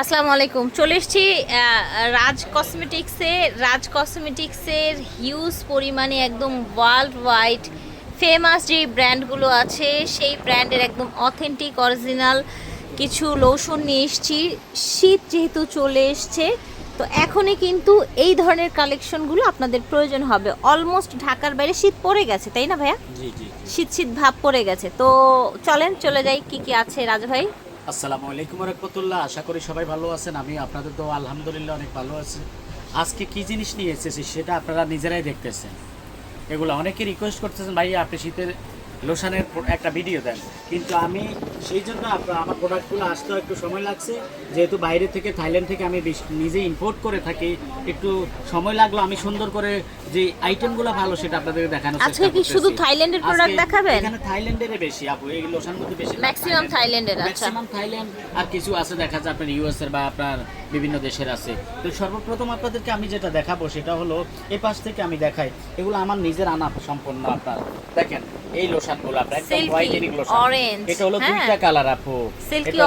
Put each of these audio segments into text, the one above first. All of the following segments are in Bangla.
আসসালামু আলাইকুম। চলে এসেছি রাজ কসমেটিক্সে রাজ কসমেটিক্সের হিউজ পরিমাণে একদম ওয়ার্ল্ড ওয়াইড ফেমাস যে ব্র্যান্ডগুলো আছে সেই ব্র্যান্ডের একদম অথেন্টিক অরিজিনাল কিছু লোশন নিয়ে এসেছি। শীত যেহেতু চলে এসছে তো এখনই কিন্তু এই ধরনের কালেকশনগুলো আপনাদের প্রয়োজন হবে। অলমোস্ট ঢাকার বাইরে শীত পড়ে গেছে তাই না ভাইয়া? শীত শীত ভাব পড়ে গেছে। তো চলেন চলে যাই কি কি আছে রাজ ভাই? আসসালামু আলাইকুম রহমতুল্লাহ আশা করি সবাই ভালো আছেন আমি আপনাদের তো আলহামদুলিল্লাহ অনেক ভালো আছি। আজকে কি জিনিস নিয়ে এসেছি সেটা আপনারা নিজেরাই দেখতেছেন। এগুলো অনেকে রিকোয়েস্ট করতেছেন ভাই আপনি শীতের লোশনের একটা ভিডিও দেন কিন্তু আমি সেই জন্য আমার প্রোডাক্টগুলো আসতেও একটু সময় লাগছে যেহেতু বাইরে থেকে থাইল্যান্ড থেকে আমি নিজে ইম্পোর্ট করে থাকি একটু সময় লাগল আমি সুন্দর করে যে আইটেমগুলো ভালো সেটা আপনাদের দেখানো আজকে কি শুধু থাইল্যান্ডের product দেখাবেন? এখানে থাইল্যান্ডের বেশি আপু এই লোশন মধ্যে বেশি Maximum থাইল্যান্ডের, আচ্ছা। ম্যাক্সিমাম থাইল্যান্ড আর কিছু আছে দেখা যায় আপনার ইউএস এর বা আপনার বিভিন্ন দেশের আছে। তো সর্বপ্রথম আপনাদেরকে আমি যেটা দেখাবো সেটা হলো এই পাশ থেকে আমি দেখাই এগুলো আমার নিজের আনা সম্পূর্ণ আপনার। দেখেন এই লোশনগুলো আপনার একদম হোয়াইটেনিং লোশন। orange, এটা হলো হ্যাঁ। দুইটা কালার আপু।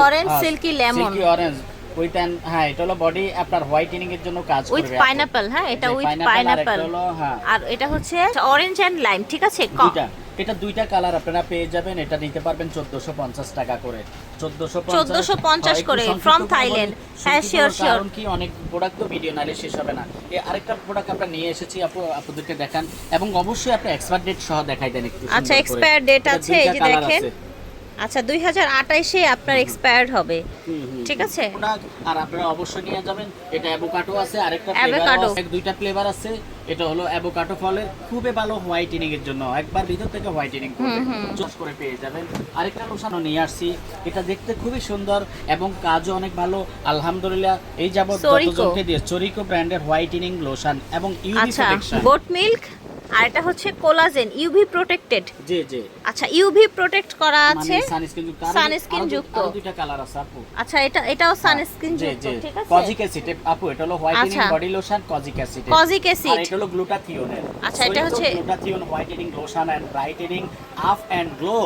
Orange, হ্যাঁ, silky lemon। silky orange with হ্যাঁ এটা হলো বডি আপনার হোয়াইটেনিং এর জন্য কাজ উইথ করবে আপু। পাইনাপল হ্যাঁ এটা উইথ পাইনাপল হ্যাঁ। আর এটা হচ্ছে অরেঞ্জ এন্ড লাইম ঠিক আছে? দুইটা। এটা দুইটা কালার আপনারা পেয়ে যাবেন এটা নিতে পারবেন চোদ্দশো পঞ্চাশ টাকা করে। চোদ্দশো 1450 করে, ফ্রম থাইল্যান্ড হ্যাঁ, শিওর শিওর কারণ কি অনেক প্রোডাক্ট তো ভিডিও নালে শেষ হবে না। এই আরেকটা প্রোডাক্ট আমরা নিয়ে এসেছি আপু আপনাদেরকে দেখান। এবং অবশ্যই আপনি এক্সপায়ার ডেট সহ দেখাই দেন একটু আচ্ছা, এক্সপায়ার এটা আছে, এই যে দেখেন। আচ্ছা দুই হাজার আঠাইশে আপনার এক্সপায়ার্ড হবে। ঠিক আছে? আর আপনারা অবশ্যই নিয়ে যাবেন। এটা অ্যাভোকাডো আছে আরেকটা আছে দুইটা ফ্লেভার আছে। এটা হলো অ্যাভোকাডো ফলের। খুবই ভালো হোয়াইটেনিং এর জন্য। একবার ভিতর থেকে হোয়াইটেনিং করবে চস করে পেয়ে যাবেন। আরেকটা লোশনও নিয়ে আসছি। এটা দেখতে খুবই সুন্দর এবং কাজও অনেক ভালো। আলহামদুলিল্লাহ এই যাবত। যতজনকে দিয়ে চরিকো ব্র্যান্ডের হোয়াইটেনিং লোশন এবং ইউভি আচ্ছা প্রোটেকশন গোট মিল্ক আর এটা হচ্ছে কোলাজেন ইউভি প্রোটেক্টেড জি জি। আচ্ছা ইউভি প্রোটেক্ট করা আছে মানে সানস্ক্রিন যুক্ত। দুইটা কালার আছে আপু। আচ্ছা এটা এটাও সানস্ক্রিন যুক্ত ঠিক আছে? কজিক অ্যাসিড আপু এটা হলো whitening. Body lotion kojic acid kojic আর এটা হলো গ্লুটাথিওন আচ্ছা, এটা হচ্ছে- glutathione whitening lotion and brightening up and glow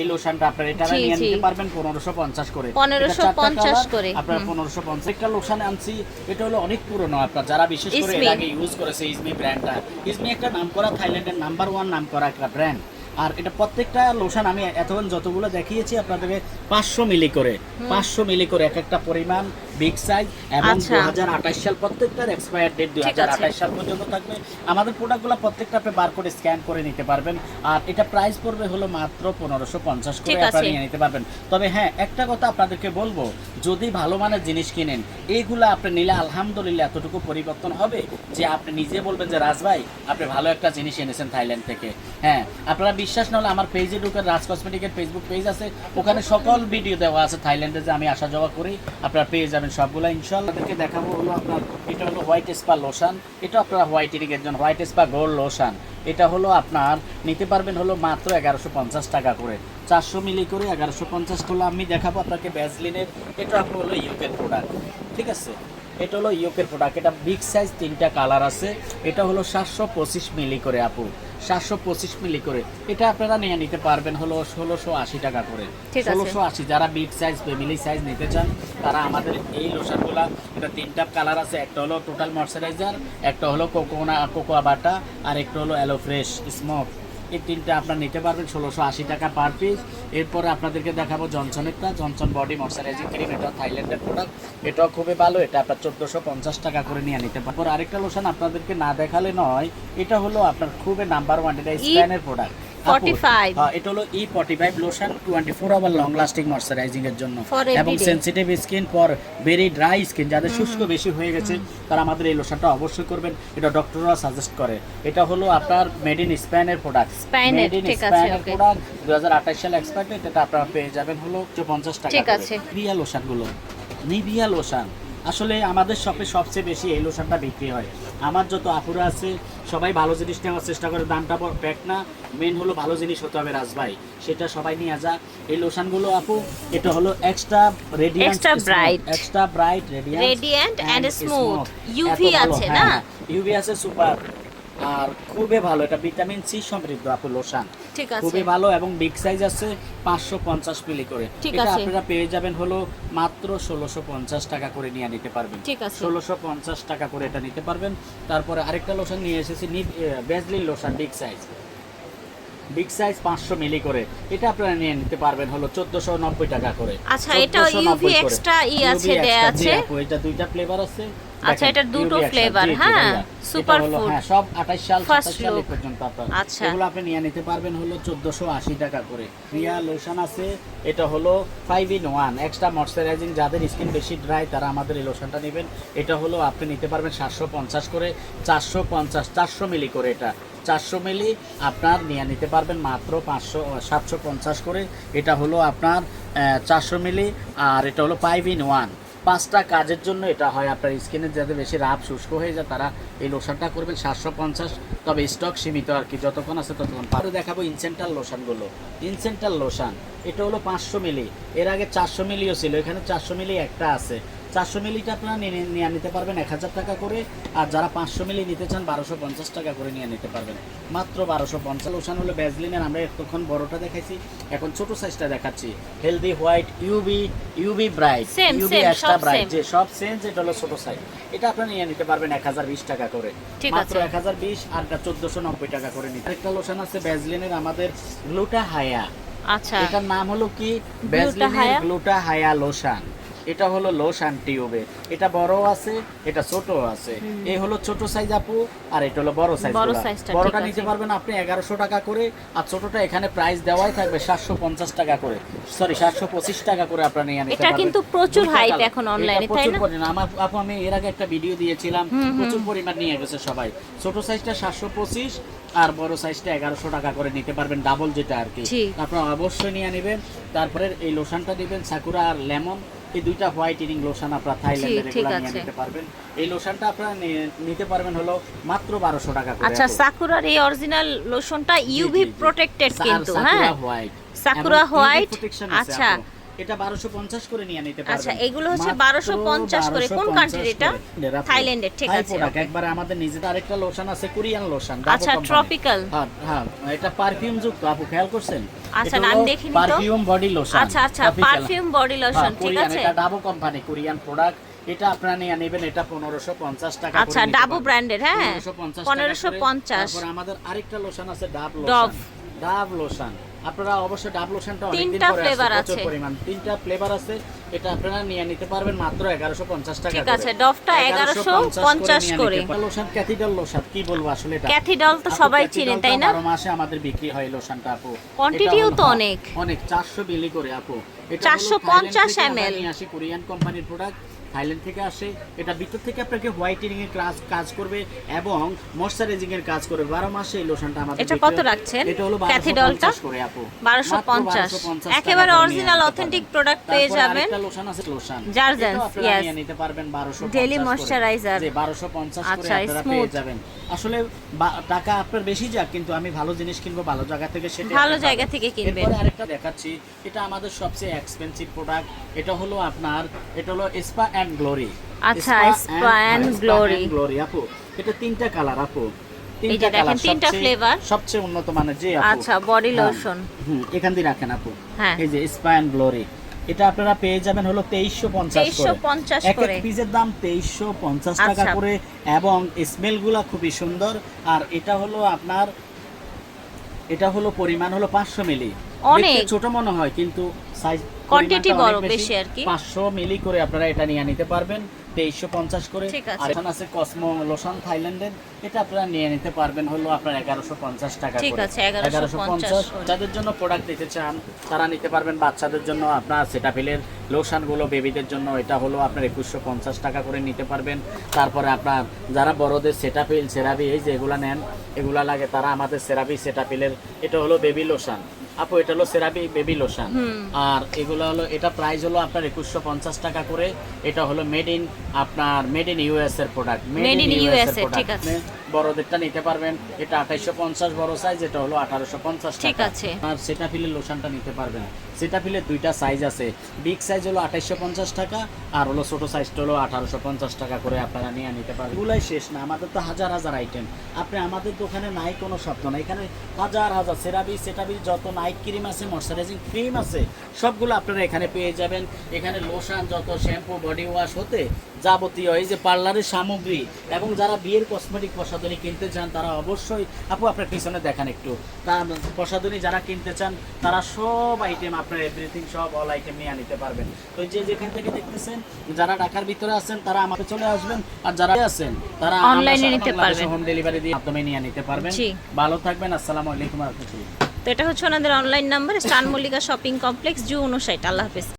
এই লোশনটা আপনারা এটা নিয়ে নিতে পারবেন পনেরোশো পঞ্চাশ করে। 1550 করে, আপনারা আপনার হুম। পনেরোশো পঞ্চাশ। একটা লোশন আনছি এটা হলো অনেক পুরনো আপনারা যারা বিশেষ করে এর আগে ইউজ করেছে ইজমি ব্র্যান্ডটা ইজমি একটা নাম করা থাইল্যান্ডের নাম্বার ওয়ান নাম করা একটা ব্র্যান্ড আর এটা প্রত্যেকটা লোশন আমি এতক্ষণ যতগুলো দেখিয়েছি আপনাদেরকে পাঁচশো মিলি করে পাঁচশো মিলি করে এক একটা পরিমাণ। বিগ সাইজ এবং আচ্ছা। দু হাজার আঠাশ সাল প্রত্যেকটার এক্সপায়ার ডেট ঠিক হাজার আঠাশ সাল পর্যন্ত থাকবে। আমাদের প্রোডাক্টগুলো প্রত্যেকটা আপনি স্ক্যান করে নিতে পারবেন। আর এটা প্রাইস পড়বে হলো মাত্র পনেরোশো পঞ্চাশ করে আপনারা নিয়ে নিতে পারবেন। তবে হ্যাঁ একটা কথা আপনাদেরকে বলব যদি ভালো মানের জিনিস কিনেন এইগুলো আপনি নিলে আলহামদুলিল্লাহ এতটুকু পরিবর্তন হবে যে আপনি নিজে বলবেন যে রাজ ভাই আপনি ভালো একটা জিনিস এনেছেন থাইল্যান্ড থেকে। হ্যাঁ আপনারা বিশ্বাস না হলে আমার পেজে ঢুকেন রাজ কসমেটিকের ফেসবুক পেজ আছে। ওখানে সকল ভিডিও দেওয়া আছে থাইল্যান্ডে যে আমি আসা যাওয়া করি। আপনারা পেয়ে যাবেন সবগুলো ইনশাল্লাহ আপনাদেরকে দেখাবো হলো আপনার, এটা হলো হোয়াইট স্পা লোশন এটা আপনারা হোয়াইট এর জন্য হোয়াইট স্পা গোল্ড লোশন এটা হলো আপনার, নিতে পারবেন হলো মাত্র এগারোশো পঞ্চাশ টাকা করে। চারশো মিলি করে এগারোশো পঞ্চাশ হলো আমি দেখাবো আপনাকে ব্যাজলিনের এটা আপনার হলো ইউকের প্রোডাক্ট ঠিক আছে? এটা হলো ইউকের প্রোডাক্ট এটা বিগ সাইজ তিনটা কালার আছে, এটা হলো সাতশো পঁচিশ মিলি করে আপু। সাতশো পঁচিশ মিলি করে। এটা আপনারা নিয়ে নিতে পারবেন হলো ষোলোশো আশি টাকা করে। ষোলোশো আশি যারা বিগ সাইজ ফ্যামিলি সাইজ নিতে চান তারা আমাদের এই লোশনগুলা এটা তিনটা কালার আছে একটা হলো টোটাল ময়শ্চারাইজার একটা হলো কোকোনা কোকোয়া বাটা আর একটা হলো অ্যালো ফ্রেশ স্মোক এই তিনটা আপনার নিতে পারবেন ষোলোশো আশি টাকা পার পিস এরপরে আপনাদেরকে দেখাবো জনসনেরটা। জনসন বডি ময়শ্চারাইজিং ক্রিম এটা থাইল্যান্ডের প্রোডাক্ট এটাও খুবই ভালো এটা আপনার চোদ্দোশো পঞ্চাশ টাকা করে নিয়ে নিতে পারব আর আরেকটা লোশন আপনাদেরকে না দেখালে নয় এটা হলো আপনার খুবই নাম্বার ওয়ান এটা স্প্যানের প্রোডাক্ট 45 হ্যাঁ, এটা হলো E forty five lotion twenty four hour long lasting moisturising এর জন্য এবং everyday. Skin for very dry skin যাদের শুষ্ক বেশি হয়ে গেছে তারা আমাদের এই লোশনটা অবশ্যই করবেন এটা ডক্টররা সাজেস্ট করে এটা হলো আপনার মেড ইন স্প্যানের প্রোডাক্ট Spain এর, মেড ইন ঠিক আছে, স্প্যানের okay. প্রোডাক্ট দু হাজার আঠাশ সালে এক্সপায়ার এটা আপনারা পেয়ে যাবেন হলো টাকা ঠিক করে। আছে। নিভিয়া লোশনগুলো নিভিয়া লোশন আসলে আমাদের শপে সবচেয়ে বেশি এই লোশনটা বিক্রি হয় আমার যত আপুরা আছে সবাই ভালো জিনিস নেওয়ার চেষ্টা করে দামটা প্যাক না মেন হলো ভালো জিনিস হতে হবে রাজভাই সেটা সবাই নিয়ে যা। এই লোশনগুলো আপু এটা হলো extra radiant extra bright extra bright radiant radiant and smooth UV আছে হ্যাঁ, না? ইউভি আছে সুপার আর খুবই ভালো এটা ভিটামিন সি সমৃদ্ধ আপু লোশন ঠিক আছে। খুবই ভালো এবং বিগ সাইজ আছে পাঁচশো পঞ্চাশ মিলি করে এটা। আপনারা পেয়ে যাবেন হলো মাত্র ষোলোশো পঞ্চাশ টাকা করে নিয়ে নিতে পারবেন ঠিক আছে। ষোলোশো পঞ্চাশ টাকা করে এটা নিতে পারবেন তারপরে আরেকটা লোশন নিয়ে এসেছি Vaseline lotion big size big size পাঁচশো মিলি করে এটা আপনারা নিয়ে নিতে পারবেন হলো চোদ্দশো নব্বই টাকা করে আচ্ছা, এটা 1490 করে। extra ই আছে, দেয়া আছে। এটা দুইটা ফ্লেভার আছে আচ্ছা, এটার দুটো জি, হ্যাঁ, এটা হলো, food। হ্যাঁ, সব 28 সাল First 27 সাল। পর্যন্ত আপনার। আচ্ছা। এগুলো আপনি নিয়ে নিতে পারবেন হলো 1480 টাকা করে। রিয়া লোশন আছে এটা হলো 5 ইন 1 এক্সট্রা ময়শ্চারাইজিং যাদের স্কিন বেশি ড্রাই তারা আমাদের এই লোশনটা নেবেন। এটা হলো আপনি নিতে পারবেন 750 করে 450 400 মিলি করে এটা। চারশো মিলি আপনার নিয়ে নিতে পারবেন মাত্র পাঁচশো সাতশো পঞ্চাশ করে। এটা হলো আপনার চারশো মিলি আর এটা হলো ফাইভ ইন ওয়ান পাঁচটা কাজের জন্য এটা হয়। আপনার স্কিনের যাদের বেশি রাব শুষ্ক হয়ে যায়, তারা এই লোশনটা করবেন সাতশো পঞ্চাশ। তবে স্টক সীমিত আর কি, যতক্ষণ আছে ততক্ষণ। পরে দেখাবো ইনসেন্টাল লোশনগুলো ইনসেন্টাল লোশন এটা হলো পাঁচশো মিলি এর আগে চারশো মিলিও ছিল, এখানে চারশো মিলি একটা আছে। চারশো মিলিটা আপনারা নিয়ে নিতে পারবেন এক হাজার টাকা করে আর যারা পাঁচশো মিলি নিতে চান বারোশো পঞ্চাশ টাকা করে নিয়ে নিতে পারবেন। মাত্র বারোশো পঞ্চাশ। লোশন হলো ব্যাজলিনের আমরা এতক্ষণ বড়টা দেখাইছি এখন ছোট সাইজটা দেখাচ্ছি। Healthy white UV UV bright UV extra bright যে সব সেম যেটা হলো ছোট সাইজ এটা আপনারা নিয়ে নিতে পারবেন এক হাজার বিশ টাকা করে। মাত্র। এক হাজার বিশ আর চোদ্দশো নব্বই টাকা করে নিতে। একটা লোশন আছে ব্যাজলিনের আমাদের গ্লুটা হায়া আচ্ছা। এটার নাম হলো কি? ব্যাজলিনের গ্লুটা হায়া লোশন এটা হলো লোশন টিউবে। এটা বড় আছে এটা ছোট আছে। এই হলো ছোট সাইজ আপু আর এটা হলো বড় সাইজ বড়টা নিতে পারবেন আপনি এগারোশো টাকা করে আর ছোটটা এখানে প্রাইস দেওয়াই থাকবে সাতশো পঞ্চাশ টাকা করে। সরি সাতশো পঁচিশ টাকা করে আপনার নিয়ে নিতে এটা কিন্তু প্রচুর colour। এখন এ, তাই না? পরিমাণ। আমার আপু আমি এর আগে একটা ভিডিও দিয়েছিলাম। প্রচুর পরিমাণ নিয়ে গেছে সবাই। ছোট সাইজটা সাতশো পঁচিশ আর বড় সাইজটা এগারোশো টাকা করে নিতে পারবেন ডাবল যেটা আর কি। আপনারা অবশ্যই নিয়ে নেবেন। তারপরে এই লোশনটা দিবেন সাকুরা আর লেমন এই দুইটা হোয়াইট ইনিং লোশন আপনারা থাইল্যান্ডের ঠিক এগুলো নিয়ে আছে। নিতে পারবেন এই লোশনটা আপনারা নিতে পারবেন হলো মাত্র 1200 টাকা করে আচ্ছা সাকুরার এই অরিজিনাল লোশনটা ইউভি। প্রোটেক্টেড কিন্তু সাকুরা হ্যাঁ হোয়াইট সাকুরা হোয়াইট, আচ্ছা। এটা বারোশো পঞ্চাশ করে নিয়ে নিতে পারবেন আচ্ছা, এগুলো হচ্ছে 1250 করে। কোন 1250 country এটা? থাইল্যান্ডের, ঠিক আছে, okay. একবারে আমাদের নিজেদের আরেকটা লোশন আছে কোরিয়ান লোশন আচ্ছা ট্রপিক্যাল হ্যাঁ হ্যাঁ এটা পারফিউম যুক্ত আপু খেয়াল করছেন আচ্ছা, নাম দেখিনি তো। পারফিউম বডি লোশন আচ্ছা আচ্ছা পারফিউম বডি লোশন ঠিক আছে এটা ডাবো কোম্পানি কোরিয়ান প্রোডাক্ট এটা আপনারা নিয়ে নেবেন এটা পনেরোশো পঞ্চাশ টাকা আচ্ছা, ডাবো brand-এর, হ্যাঁ? 1550 1550 তারপর আমাদের আরেকটা লোশন আছে ডাব। লোশন ডাব লোশন আপনারা অবশ্যই ডাব লোশনটা তিনটা প্রচুর আছে। পরিমাণ তিনটা ফ্লেভার আছে এটা আপনারা নিয়ে নিতে পারবেন মাত্র এগারোশো পঞ্চাশ টাকা ঠিক। আছে, Dove-টা 1150 করে। লোশন ক্যাথিডাল লোশন কি বলব আসলে এটা ক্যাথিডল তো সবাই চিনেন তাই না বারো মাসে আমাদের বিক্রি হয় লোশনটা আপু Quantity ও এটা হলো- তো অনেক। অনেক চারশো বিলি করে আপু এটা 450 থাইল্যান্ড থেকে আমরা ml নিয়ে আসি কোরিয়ান কোম্পানির প্রোডাক্ট থাইল্যান্ড থেকে আসে এটা ভিতর থেকে আপনাকে হোয়াইটেনিং এর কাজ কাজ করবে এবং ময়শ্চারাইজিং এর কাজ করবে বারো মাসে এই লোশনটা আমাদের এটা কত রাখছেন? এটা হলো ক্যাথিডলটা? 1250 করে আপু বারোশো মাত্র পঞ্চাশ 1250 টাকা একেবারে অরিজিনাল অথেন্টিক প্রোডাক্ট পেয়ে যাবেন আরেকটা লোশন আছে লোশন আপনারা yes. নিতে পারবেন 1250 Daily করে। moisturizer। জি, 1250 করে আচ্ছা, আপনারা পেয়ে যাবেন আসলে টাকা আপনার বেশি যাক কিন্তু আমি ভালো জিনিস কিনবো ভালো জায়গা থেকে সেটা ভালো জায়গা থেকে কিনবেন। এরপরে আরেকটা দেখাচ্ছি এটা আমাদের সবচেয়ে এক্সপেন্সিভ প্রোডাক্ট এটা হলো আপনার এটা হলো স্পা গ্লোরি আচ্ছা, and Glory। গ্লোরি আপু। এটা তিনটা কালার আপু। তিনটা সবচেয়ে- flavor। সবচেয়ে উন্নত মানের যে আপু। আচ্ছা বডি হ্যাঁ, লোশন হুম এখান দিয়ে রাখেন আপু। হ্যাঁ। এই যে স্পা গ্লোরি এটা আপনারা পেয়ে যাবেন হলো তেইশশো পঞ্চাশ 2350 এক এক পিসের দাম তেইশশো পঞ্চাশ টাকা আচ্ছা। করে এবং স্মেলগুলা খুবই সুন্দর। আর এটা হলো আপনার এটা হলো পরিমাণ হলো পাঁচশো মিলি। অনেক। ছোট মনে হয় কিন্তু সাইজ Quantity বড়, বেশি। আর কি। পাঁচশো মিলি করে আপনারা এটা নিয়ে নিতে পারবেন। তেইশশো পঞ্চাশ করে। আর এখন আছে কসমো লোশন থাইল্যান্ডের। এটা আপনারা নিয়ে নিতে পারবেন হলো আপনার এগারোশো পঞ্চাশ টাকা ঠিক আছে, 1150 যাদের জন্য প্রোডাক্ট দিতে চান তারা নিতে পারবেন। বাচ্চাদের জন্য আপনার সেটাফিলের লোশনগুলো বেবিদের জন্য এটা হলো আপনার একুশশো পঞ্চাশ টাকা করে নিতে পারবেন। তারপরে আপনার যারা বড়দের সেটাফিল সেরাবি এই যে এগুলা নেন এগুলা লাগে তারা আমাদের সেরাবি সেটাফিলের এটা হলো বেবি লোশন আপু এটা হলো সেরাবি বেবি লোশন। আর এগুলো হলো এটা প্রাইস হলো আপনার একুশশো পঞ্চাশ টাকা করে। এটা হলো মেড ইন আপনার মেড ইন ইউএস এর প্রোডাক্ট মেড ইন ইউএস ঠিক আছে। বড়দেরটা নিতে পারবেন। এটা আঠাইশশো পঞ্চাশ বড় সাইজ এটা হলো আঠারোশো পঞ্চাশ ঠিক আছে। আর সেটাফিলের লোশনটা নিতে পারবেন। সেটাফিলের দুইটা সাইজ আছে। বিগ সাইজ হলো আঠাইশশো পঞ্চাশ টাকা আর হলো ছোট সাইজটা হলো আঠারোশো পঞ্চাশ টাকা করে আপনারা নিয়ে নিতে পারবেন। এগুলাই শেষ না আমাদের তো হাজার হাজার আইটেম আপনি আমাদের দোকানে নাই কোনো শব্দ না। এখানে হাজার হাজার সেরাবি সেটাবি যত নাইট ক্রিম আছে ময়শ্চারাইজিং ক্রিম আছে সবগুলো আপনারা এখানে পেয়ে যাবেন। এখানে লোশন যত শ্যাম্পু বডি ওয়াশ হতে যাবতীয় এই যে পার্লারের সামগ্রী এবং যারা বিয়ের কসমেটিক প্রসাধনী কিনতে চান তারা অবশ্যই আপু আপনার পিছনে দেখান একটু। তা প্রসাধনী যারা কিনতে চান তারা সব আইটেম আপনার এভরিথিং সব অল আইটেম নিয়ে নিতে পারবেন। তো যে যেখান থেকে দেখতেছেন যারা ঢাকার ভিতরে আছেন তারা আমাকে চলে আসবেন। আর যারা আছেন তারা এ নিতে পারবেন। হোম ডেলিভারি দিয়ে মাধ্যমে নিয়ে নিতে পারবেন। ভালো থাকবেন আসসালামু আলাইকুম রহমতুল্লাহ। তো এটা হচ্ছে ওনাদের অনলাইন নাম্বার স্টান মল্লিকা শপিং কমপ্লেক্স জু উনষাট আল্লাহ হাফেজ।